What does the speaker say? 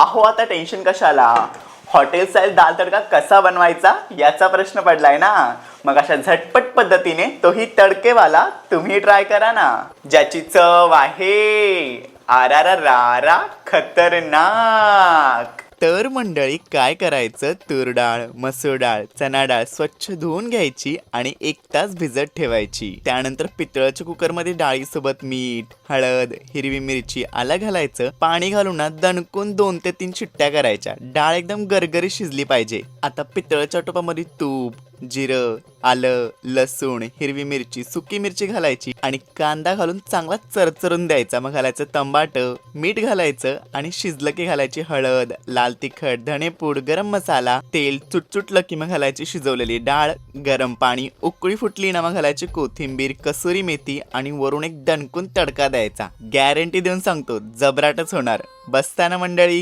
अहो आता टेन्शन कशाला? हॉटेल स्टाईल दाल तडका कसा बनवायचा? याचा प्रश्न पडलाय ना. मग अशा झटपट पद्धतीने तोही तडकेवाला तुम्ही ट्राय करा ना. ज्याची चव आहे. आरा रारा खतरनाक. तर मंडळी काय करायचं? तूर डाळ मसूर डाळ चणा डाळ स्वच्छ धुवून घ्यायची आणि एक तास भिजत ठेवायची. त्यानंतर पितळाच्या कुकरमध्ये डाळीसोबत मीठ हळद हिरवी मिरची आलं घालायचं. पाणी घालून ना दणकून दोन ते तीन शिट्ट्या करायच्या. डाळ एकदम गरगरी शिजली पाहिजे. आता पितळाच्या टोपामध्ये तूप जिरं आलं लसूण हिरवी मिरची सुकी मिरची घालायची आणि कांदा घालून चांगला चरचरून द्यायचा. मग घालायचं तंबाट मीठ घालायचं आणि शिजलं की घालायची हळद लाल तिखट धणेपूड गरम मसाला तेल चुटचुटलं की मग घालायची शिजवलेली डाळ गरम पाणी उकळी फुटली ना मग घालायची कोथिंबीर कसुरी मेथी आणि वरून एक दणकून तडका द्यायचा. गॅरंटी देऊन सांगतो जबराटच होणार. बसताना मंडळी!